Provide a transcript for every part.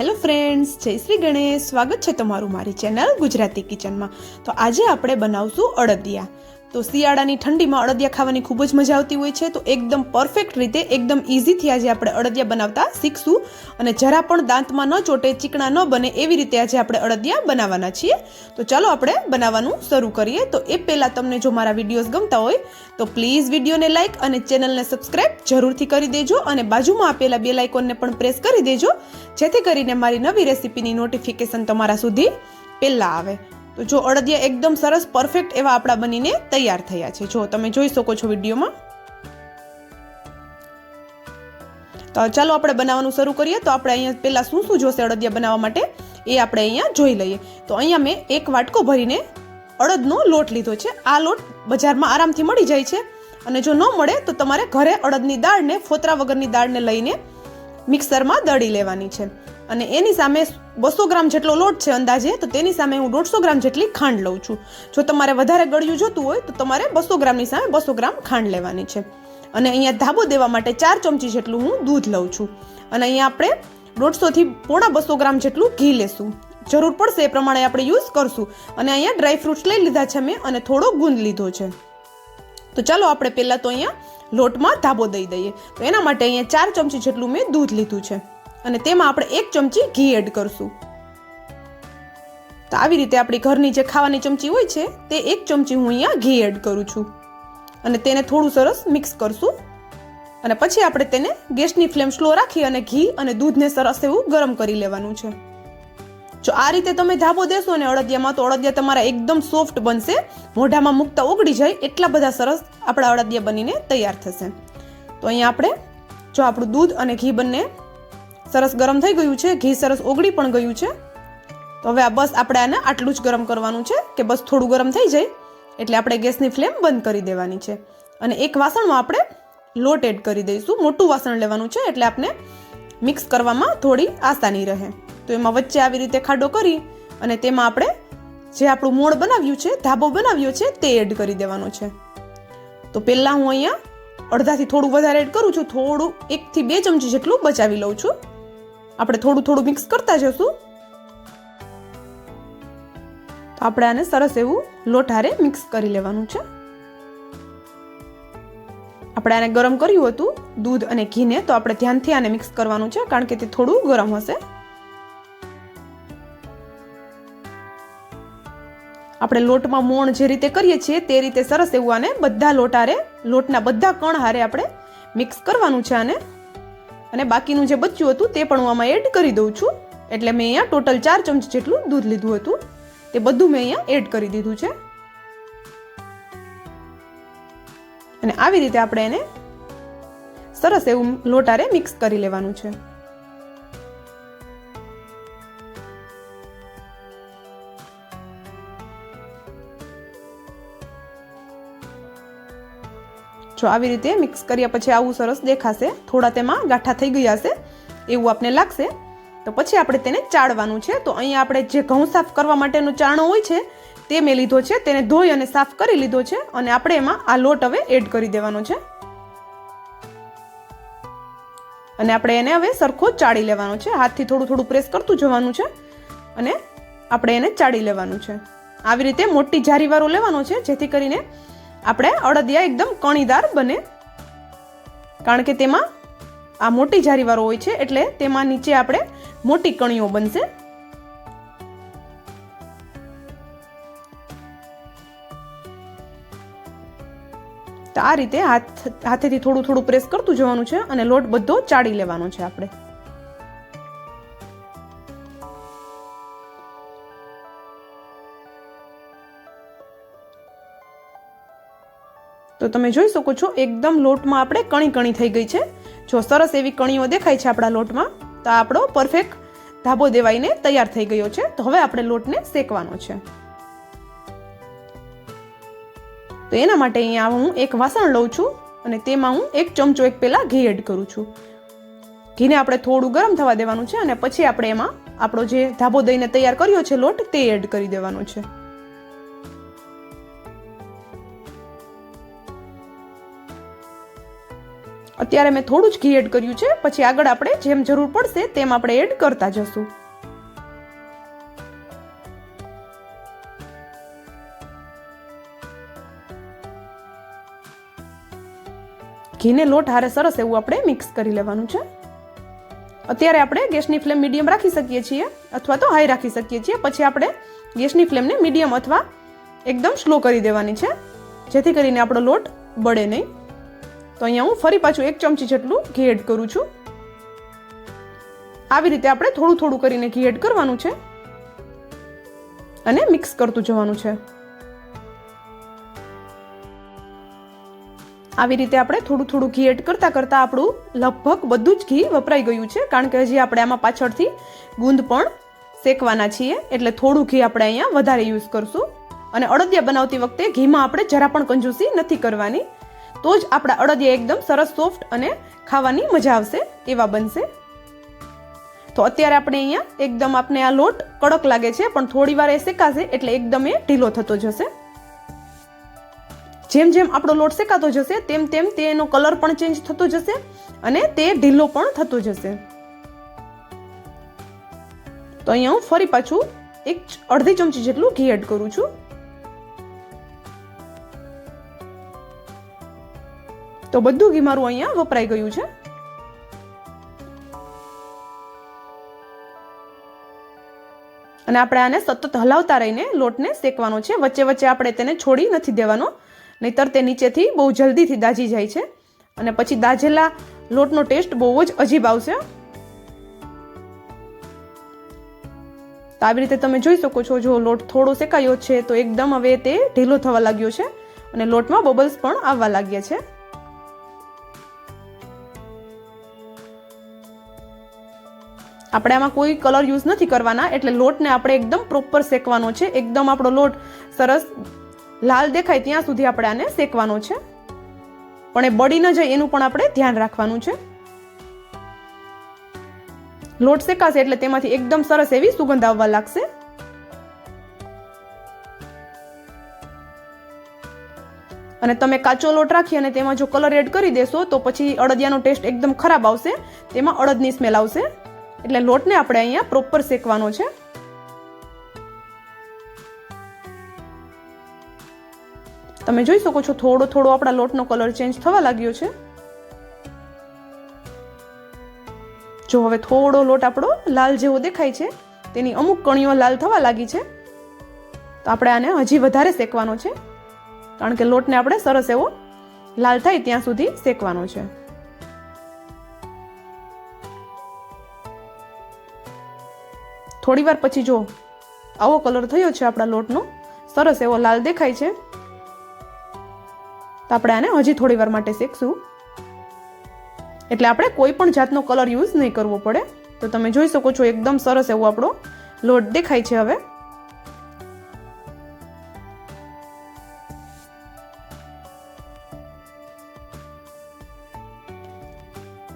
Hello friends, જય શ્રી ગણેશ. સ્વાગત છે તમારું મારી ચેનલ ગુજરાતી કિચનમાં. તો આજે આપણે બનાવશું અડદિયા. તો શિયાળાની ઠંડીમાં અડદિયા ખાવાની ખૂબ જ મજા આવતી હોય છે. તો એકદમ પરફેક્ટ રીતે, એકદમ ઇઝીથી આજે આપણે અડદિયા બનાવતા શીખશું. અને જરા પણ દાંતમાં ન ચોટે, ચીકણા ન બને એવી રીતે આજે આપણે અડદિયા બનાવવાના છીએ. તો ચાલો આપણે બનાવવાનું શરૂ કરીએ. તો એ પહેલાં તમને જો મારા વિડીયોઝ ગમતા હોય, તો પ્લીઝ વિડીયોને લાઇક અને ચેનલને સબસ્ક્રાઇબ જરૂરથી કરી દેજો. અને બાજુમાં આપેલા બે લાઇકોનને પણ પ્રેસ કરી દેજો. જેથી કરીને મારી નવી રેસીપીની નોટિફિકેશન તમારા સુધી પહેલાં આવે. તો જો અડદિયા એકદમ સરસ પરફેક્ટ એવા આપણા બનીને તૈયાર થયા છે. જો તમે જોઈ શકો છો વિડીયોમાં. તો ચાલો આપણે બનાવવાનું શરૂ કરીએ. તો આપણે અહીંયા પહેલાં શું શું જોશે અડદિયા બનાવવા માટે? એ આપણે અહીંયા જોઈ લઈએ. તો અહીંયા મેં એક વાટકો ભરીને અડદનો લોટ લીધો છે. આ લોટ બજારમાં આરામથી મળી જાય છે. અને જો ન મળે તો તમારે ઘરે અડદની દાળને, ફોતરા વગરની દાળને લઈને મિક્સરમાં દળી લેવાની છે. અને એની સામે બસો ગ્રામ જેટલો લોટ છે અંદાજે, તો તેની સામે હું દોઢસો ગ્રામ જેટલી ખાંડ લઉં છું. જો તમારે વધારે ગળ્યું જોતું હોય, તો તમારે બસો ગ્રામની સામે બસો ગ્રામ ખાંડ લેવાની છે. અને અહીંયા ધાબો દેવા માટે ચાર ચમચી જેટલું હું દૂધ લઉં છું. અને અહીંયા આપણે દોઢસોથી પોણા બસો ગ્રામ જેટલું ઘી લેશું. જરૂર પડશે એ પ્રમાણે આપણે યુઝ કરશું. અને અહીંયા ડ્રાય ફ્રૂટ્સ લઈ લીધા છે મેં અને થોડો ગુંદ લીધો છે. તો ચાલો આપણે પહેલાં તો અહીંયા લોટમાં ધાબો દઈ દઈએ. તો એના માટે અહીંયા ચાર ચમચી જેટલું મેં દૂધ લીધું છે. અને તેમાં આપણે એક ચમચી ઘી એડ કરશું. તો આવી રીતે આપણી ઘરની જે ખાવાની ચમચી હોય છે, તે એક ચમચી હું અહીંયા ઘી એડ કરું છું. અને તેને થોડું સરસ મિક્સ કરશું. અને પછી આપણે તેને ગેસની ફ્લેમ સ્લો રાખી અને ઘી અને દૂધને સરસ એવું ગરમ કરી લેવાનું છે. જો આ રીતે તમે ધાબો દેશો ને અડદિયામાં તો અડદિયા તમારા એકદમ સોફ્ટ બનશે. મોઢામાં મૂકતા ઓગળી જાય એટલા બધા સરસ આપણા અડદિયા બનીને તૈયાર થશે. તો અહીંયા આપણે, જો આપણું દૂધ અને ઘી બંને સરસ ગરમ થઈ ગયું છે, ઘી સરસ ઓગળી પણ ગયું છે. તો હવે આ બસ આપણે આને આટલું જ ગરમ કરવાનું છે કે બસ થોડું ગરમ થઈ જાય એટલે આપણે ગેસની ફ્લેમ બંધ કરી દેવાની છે. અને એક વાસણમાં આપણે લોટ એડ કરી દઈશું. મોટું વાસણ લેવાનું છે એટલે આપણે મિક્સ કરવામાં થોડી આસાની રહે. તો એમાં વચ્ચે આવી રીતે ખાડો કરી અને તેમાં આપણે જે આપણું મોણ બનાવ્યું છે, ધાબો બનાવ્યો છે, તે એડ કરી દેવાનો છે. તો પહેલાં હું અહીંયા અડધાથી થોડું વધારે એડ કરું છું. થોડું એકથી બે ચમચી જેટલું બચાવી લઉં છું. આપણે થોડું થોડું મિક્સ કરતા જશું. તો આપણે આને સરસ એવું લોટારે મિક્સ કરી લેવાનું છે. આપણે આને ગરમ કર્યું હતું, દૂધ અને ઘીને, તો આપણે ધ્યાનથી આને મિક્સ કરવાનું છે, કારણ કે તે થોડું ગરમ હશે. આપણે લોટમાં મોણ જે રીતે કરીએ છીએ, તે રીતે સરસ એવું આને બધા લોટ હારે લોટના બધા કણ હારે આપણે મિક્સ કરવાનું છે આને. અને બાકીનું જે બચ્યું હતું, તે પણ હું આમાં એડ કરી દઉં છું. એટલે મેં અહીંયા ટોટલ ચાર ચમચ જેટલું દૂધ લીધું હતું. તે બધું મેં અહીંયા એડ કરી દીધું છે. અને આવી રીતે આપણે એને સરસ એવું લોટારે મિક્સ કરી લેવાનું છે. જો આવી રીતે મિક્સ કર્યા પછી આવું સરસ દેખાશે, થોડા તેમાં ગાંઠા થઈ ગયા હશે, એવું આપને લાગશે, તો પછી આપણે તેને ચાળવાનું છે. તો અહીંયા આપણે જે ઘઉં સાફ કરવા માટેનું ચાણો હોય છે તે મેં લીધો છે, તેને ધોઈ અને સાફ કરી લીધો છે અને આપણે એમાં આ લોટ હવે એડ કરી દેવાનો છે. અને આપણે એને હવે સરખો ચાળી લેવાનો છે, હાથથી થોડું થોડું પ્રેસ કરતું જવાનું છે અને આપણે એને ચાળી લેવાનું છે. આવી રીતે મોટી જારીવાળો લેવાનો છે, જેથી કરીને આપણે અડદિયા એકદમ કણીદાર બને. કારણ કે તેમાં આ મોટી જારીવાળો હોય છે, એટલે તેમાં નીચે આપણે મોટી કણીઓ બનશે. તો આ રીતે હાથ હાથેથી થોડું થોડું પ્રેસ કરતું જવાનું છે અને લોટ બધો ચાળી લેવાનો છે આપણે. તો તમે જોઈ શકો છો એકદમ લોટમાં આપણે કણી કણી થઈ ગઈ છે. જો સરસ એવી કણીઓ દેખાય છે આપણા લોટમાં, તો આપણો પરફેક્ટ ધાબો દેવાઈને તૈયાર થઈ ગયો છે. તો હવે આપણે લોટને શેકવાનો છે. તો એના માટે અહીંયા હું એક વાસણ લઉં છું અને તેમાં હું એક ચમચો એક પહેલાં ઘી એડ કરું છું. ઘીને આપણે થોડું ગરમ થવા દેવાનું છે અને પછી આપણે એમાં આપણો જે ધાબો દઈને તૈયાર કર્યો છે લોટ તે એડ કરી દેવાનો છે. અત્યારે મેં થોડું જ ઘી એડ કર્યું છે, પછી આગળ આપણે જેમ જરૂર પડશે તેમ આપણે એડ કરતા જશું. ઘીને લોટ હારે સરસ એવું આપણે મિક્સ કરી લેવાનું છે. અત્યારે આપણે ગેસની ફ્લેમ મીડિયમ રાખી શકીએ છીએ અથવા તો હાઈ રાખી શકીએ છીએ. પછી આપણે ગેસની ફ્લેમને મીડિયમ અથવા એકદમ સ્લો કરી દેવાની છે. જેથી કરીને આપણો લોટ બળે નહીં. તો અહીંયા હું ફરી પાછું એક ચમચી જેટલું ઘી એડ કરું છું. આવી રીતે આપણે થોડું થોડું કરીને ઘી એડ કરવાનું છે. અને મિક્સ કરતું જવાનું છે. આવી રીતે આપણે થોડું થોડું ઘી એડ કરતાં કરતાં આપણું લગભગ બધું જ ઘી વપરાઈ ગયું છે. કારણ કે હજી આપણે આમાં પાછળથી ગુંદ પણ શેકવાના છીએ. એટલે થોડું ઘી આપણે અહીંયા વધારે યુઝ કરશું. અને અડદિયા બનાવતી વખતે ઘીમાં આપણે જરા પણ કંજૂસી નથી કરવાની. તો જ આપણા અડદિયા એકદમ સરસ સોફ્ટ અને ખાવાની મજા આવશે. એવા બનશે. તો અત્યારે આપણે અહીંયા એકદમ આપને આ લોટ કડક લાગે છે, પણ થોડી વાર એ શેકાશે એટલે એકદમ એ ઢીલો થતો જશે. જેમ જેમ આપણો લોટ શેકાતો જશે, તેમ તેમ તેનો કલર પણ ચેન્જ થતો જશે અને તે ઢીલો પણ થતો જશે. તો અહીંયા હું ફરી પાછું એક અડધી ચમચી જેટલું ઘી એડ કરું છું. તો બધું ઘી મારું અહીંયા વપરાઈ ગયું છે. અને આપણે આને સતત હલાવતા રહીને લોટને શેકવાનો છે. વચ્ચે વચ્ચે આપણે તેને છોડી નથી દેવાનો. નહીતર તે નીચેથી બહુ જલ્દીથી દાજી જાય છે. અને પછી દાજેલા લોટનો ટેસ્ટ બહુ જ અજીબ આવશે. તો આવી રીતે તમે જોઈ શકો છો, જો લોટ થોડો શેકાયો છે, તો એકદમ હવે તે ઢીલો થવા લાગ્યો છે અને લોટમાં બબલ્સ પણ આવવા લાગ્યા છે. આપણે આમાં કોઈ કલર યુઝ નથી કરવાના, એટલે લોટને આપણે એકદમ પ્રોપર શેકવાનો છે. એકદમ આપણો લોટ સરસ લાલ દેખાય ત્યાં સુધી આપણે આને શેકવાનો છે. પણ એ બળી ન જાય એનું પણ આપણે ધ્યાન રાખવાનું છે. લોટ શેકાશે એટલે તેમાંથી એકદમ સરસ એવી સુગંધ આવવા લાગશે. અને તમે કાચો લોટ રાખી અને તેમાં જો કલર એડ કરી દેશો તો પછી અડદિયાનો ટેસ્ટ એકદમ ખરાબ આવશે. તેમાં અડદની સ્મેલ આવશે. એટલે લોટને આપણે અહીંયા પ્રોપર શેકવાનો છે. તમે જોઈ શકો છો, થોડો થોડો આપણા લોટનો કલર ચેન્જ થવા લાગ્યો છે. જો હવે થોડો લોટ આપણો લાલ જેવો દેખાય છે, તેની અમુક કણીઓ લાલ થવા લાગી છે. તો આપણે આને હજી વધારે શેકવાનો છે, કારણ કે લોટને આપણે સરસ એવો લાલ થાય ત્યાં સુધી શેકવાનો છે. થોડી વાર પછી જો આવો કલર થયો છે આપણા લોટનો, સરસ એવો લાલ દેખાય છે. તો આપણે આને હજી થોડી વાર માટે શેકશું. એટલે આપણે કોઈ પણ જાતનો કલર યુઝ નહીં કરવો પડે. તો તમે જોઈ શકો છો એકદમ સરસ એવો આપણો લોટ દેખાય છે હવે.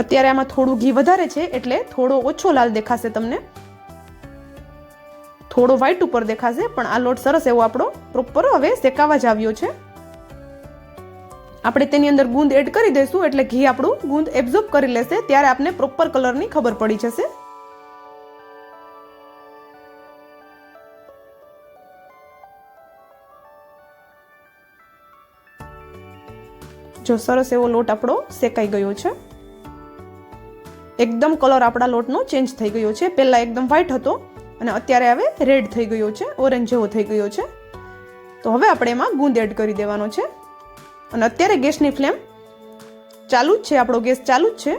અત્યારે આમાં થોડું ઘી વધારે છે એટલે થોડો ઓછો લાલ દેખાશે તમને. થોડો વ્હાઈટ ઉપર દેખાશે, પણ આ લોટ સરસ એવો આપણો પ્રોપર હવે શેકાવા જ આવ્યો છે. આપણે તેની અંદર ગુંદ એડ કરી દઈશું, એટલે ઘી આપણું ગુંદ એબ્ઝોર્બ કરી લેશે. ત્યારે આપને પ્રોપર કલરની ખબર પડી જશે. જો સરસ એવો લોટ આપણો શેકાઈ ગયો છે. એકદમ કલર આપણા લોટનો ચેન્જ થઈ ગયો છે. પહેલાં એકદમ વ્હાઇટ હતો, અને અત્યારે હવે રેડ થઈ ગયો છે ઓરેન્જ જેવો થઈ ગયો છે. તો હવે આપણે એમાં ગુંદ એડ કરી દેવાનો છે. અને અત્યારે ગેસની ફ્લેમ ચાલુ જ છે, આપણો ગેસ ચાલુ જ છે.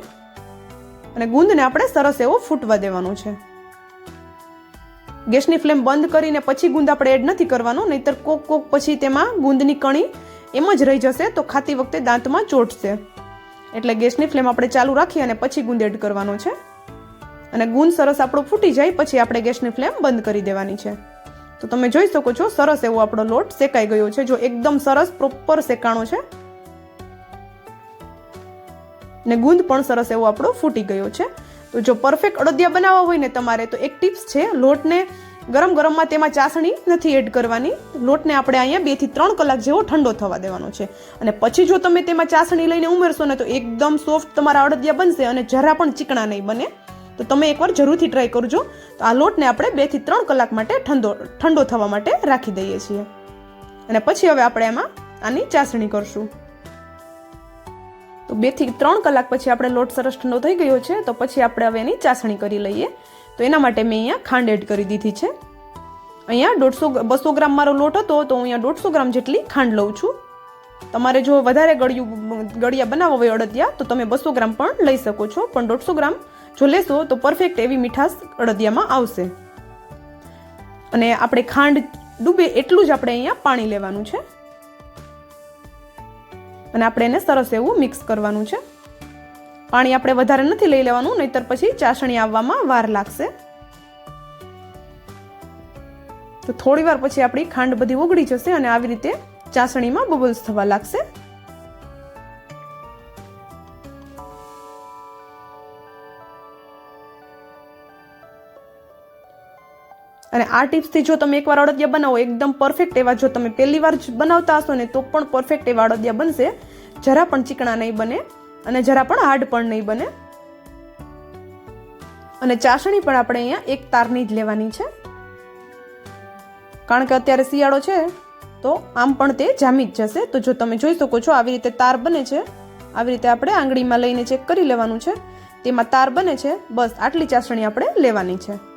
અને ગુંદને આપણે સરસ એવો ફૂટવા દેવાનો છે. ગેસની ફ્લેમ બંધ કરીને પછી ગુંદ આપણે એડ નથી કરવાનો, નહીતર કોક કોક પછી તેમાં ગુંદની કણી એમ જ રહી જશે, તો ખાતી વખતે દાંતમાં ચોટશે. એટલે ગેસની ફ્લેમ આપણે ચાલુ રાખી અને પછી ગુંદ એડ કરવાનો છે. અને ગુંદ સરસ આપણો ફૂટી જાય, પછી આપણે ગેસની ફ્લેમ બંધ કરી દેવાની છે. તો તમે જોઈ શકો છો, સરસ એવો આપણો લોટ શેકાઈ ગયો છે, જો એકદમ સરસ પ્રોપર શેકાણો છે. ને ગુંદ પણ સરસ એવો આપણો ફૂટી ગયો છે. તો જો પરફેક્ટ અડદિયા બનાવવા હોય ને તમારે, તો એક ટિપ્સ છે, લોટને ગરમ ગરમમાં તેમાં ચાસણી નથી એડ કરવાની. લોટને આપણે અહીંયા બેથી ત્રણ કલાક જેવો ઠંડો થવા દેવાનો છે. અને પછી જો તમે તેમાં ચાસણી લઈને ઉમેરશો ને તો એકદમ સોફ્ટ તમારા અડદિયા બનશે અને જરા પણ ચીકણા નહીં બને. તો તમે એકવાર જરૂરથી ટ્રાય કરજો. તો આ લોટને આપણે બેથી ત્રણ કલાક માટે ઠંડો ઠંડો થવા માટે રાખી દઈએ છીએ. અને પછી હવે આપણે એમાં આની ચાસણી કરશું. તો બેથી ત્રણ કલાક પછી આપણે લોટ સરસ ઠંડો થઈ ગયો છે, તો પછી આપણે હવે એની ચાસણી કરી લઈએ. તો એના માટે મેં અહીંયા ખાંડ એડ કરી દીધી છે. અહીંયા દોઢસો બસો ગ્રામ મારો લોટ હતો, તો હું અહીંયા દોઢસો ગ્રામ જેટલી ખાંડ લઉં છું. તમારે જો વધારે ગળ્યું, ગળિયા બનાવવા હોય અડદિયા, તો તમે બસો ગ્રામ પણ લઈ શકો છો. પણ દોઢસો ગ્રામ જો લેશો તો પરફેક્ટ એવી મીઠાશ અડદિયામાં આવશે. અને આપણે ખાંડ ડૂબે એટલું જ આપણે અહીંયા પાણી લેવાનું છે. અને આપણે એને સરસ એવું મિક્સ કરવાનું છે. પાણી આપણે વધારે નથી લઈ લેવાનું, નહીતર પછી ચાસણી આવવામાં વાર લાગશે. તો થોડી વાર પછી આપણી ખાંડ બધી ઓગળી જશે અને આવી રીતે ચાસણીમાં બબલ્સ થવા લાગશે. અને આ ટિપ્સથી જો તમે એકવાર અડદિયા બનાવો, એકદમ પરફેક્ટ એવા જો તમે પહેલી વાર જ બનાવતા હશો ને, તો પણ પરફેક્ટ એવા અડદિયા બનશે. જરા પણ ચીકણા નહીં બને અને જરા પણ હાર્ડ પણ નહીં બને. અને ચાસણી પણ આપણે અહીંયા એક તારની જ લેવાની છે. કારણ કે અત્યારે શિયાળો છે, તો આમ પણ તે જામી જ જશે. તો જો તમે જોઈ શકો છો આવી રીતે તાર બને છે. આવી રીતે આપણે આંગળીમાં લઈને ચેક કરી લેવાનું છે. તેમાં તાર બને છે. બસ આટલી ચાસણી આપણે લેવાની છે.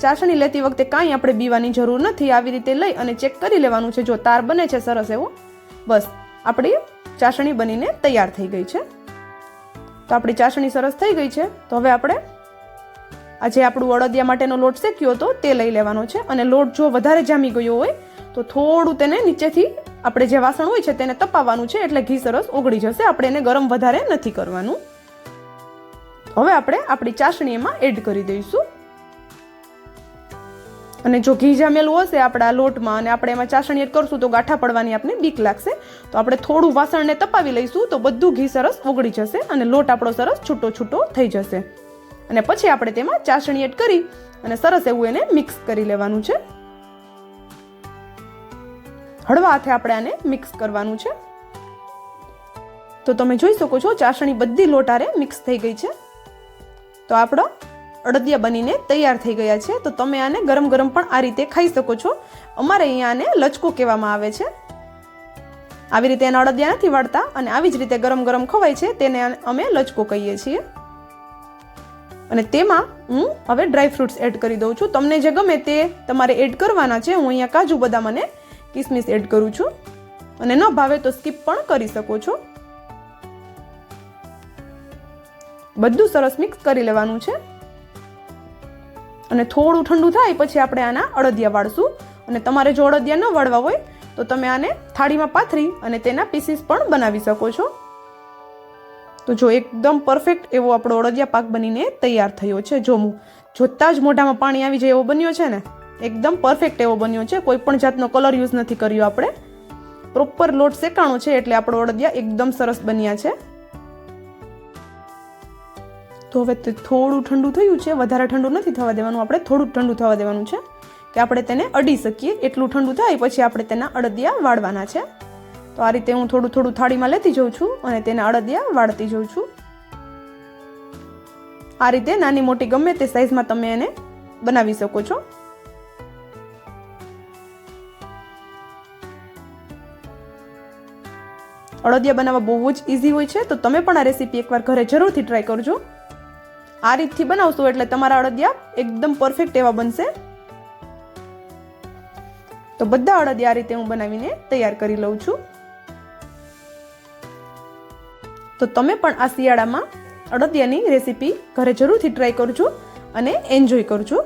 ચાસણી લેતી વખતે કાંઈ આપણે બીવાની જરૂર નથી. આવી રીતે લઈ અને ચેક કરી લેવાનું છે. જો તાર બને છે સરસ એવો. બસ, આપણી ચાસણી બનીને તૈયાર થઈ ગઈ છે. તો આપણી ચાસણી સરસ થઈ ગઈ છે. તો હવે આપણે આજે આપણું અડદિયા માટેનો લોટ શેક્યો હતો તે લઈ લેવાનો છે. અને લોટ જો વધારે જામી ગયો હોય, તો થોડું તેને નીચેથી આપણે જે વાસણ હોય છે તેને તપાવવાનું છે. એટલે ઘી સરસ ઓગળી જશે. આપણે એને ગરમ વધારે નથી કરવાનું. હવે આપણે આપણી ચાસણી એમાં એડ કરી દઈશું. અને જો ઘી જામેલું હશે આપણા લોટમાં અને આપણે એમાં ચાસણી એડ કરશું તો ગાંઠા પડવાની આપણે બીક લાગશે. તો આપણે થોડું વાસણને તપાવી લઈશું તો બધું ઘી સરસ ઓગળી જશે અને લોટ આપણો સરસ છૂટો છૂટો થઈ જશે. અને પછી આપણે તેમાં ચાસણી એડ કરી અને સરસ એવું એને મિક્સ કરી લેવાનું છે. હળવા હાથે આપણે આને મિક્સ કરવાનું છે. તો તમે જોઈ શકો છો ચાસણી બધી લોટારે મિક્સ થઈ ગઈ છે. તો આપણો અડદિયા બનીને તૈયાર થઈ ગયા છે. તો તમે આને ગરમ ગરમ પણ આ રીતે ખાઈ શકો છો. અમારે અહીંયા આને લચકો કહેવામાં આવે છે. આવી રીતે એના અડદિયા નથી વાળતા અને આવી જ રીતે ગરમ ગરમ ખવાય છે. તેને અમે લચકો કહીએ છીએ. અને તેમાં હું હવે ડ્રાય ફ્રૂટ્સ એડ કરી દઉં છું. તમને જે ગમે તે તમારે એડ કરવાના છે. હું અહીંયા કાજુ બદામ અને કિસમિસ એડ કરું છું. અને ન ભાવે તો સ્કીપ પણ કરી શકો છો. બધું સરસ મિક્સ કરી લેવાનું છે. અને થોડું ઠંડુ થાય પછી આપણે આના અડદિયા વાળશું. અને તમારે જો અડદિયા ન વાળવા હોય, તો તમે આને થાળીમાં પાથરી અને તેના પીસીસ પણ બનાવી શકો છો. તો જો એકદમ પરફેક્ટ એવો આપણો અડદિયા પાક બનીને તૈયાર થયો છે. જો જોતાં જ મોઢામાં પાણી આવી જાય એવો બન્યો છે ને, એકદમ પરફેક્ટ એવો બન્યો છે. કોઈ પણ જાતનો કલર યુઝ નથી કર્યો આપણે. પ્રોપર લોટ શેકાણો છે એટલે આપણો અડદિયા એકદમ સરસ બન્યા છે. તો હવે થોડું ઠંડુ થયું છે, વધારે ઠંડુ નથી થવા દેવાનું. આપણે થોડું ઠંડુ થવા દેવાનું છે કે આપણે તેને અડી શકીએ. એટલું ઠંડુ થાય પછી આપણે તેના અડદિયા વાળવાના છે. તો આ રીતે હું થોડું થોડું થાળીમાં લેતી જઉં છું અને તેને અડદિયા વાળતી જઉં છું. આ રીતે નાની મોટી ગમે તે સાઈઝમાં તમે એને બનાવી શકો છો. અડદિયા બનાવવા બહુ જ ઇઝી હોય છે, તો તમે પણ આ રેસીપી એકવાર ઘરે જરૂરથી ટ્રાય કરજો. આ રીતથી બનાવશો એટલે તમારા અડદિયા એકદમ પરફેક્ટ એવા બનશે. તો બધા અડદિયા આ રીતે હું બનાવીને તૈયાર કરી લઉં છું. તો તમે પણ આ શિયાળામાં અડદિયાની રેસીપી ઘરે જરૂરથી ટ્રાય કરજો અને એન્જોય કરજો.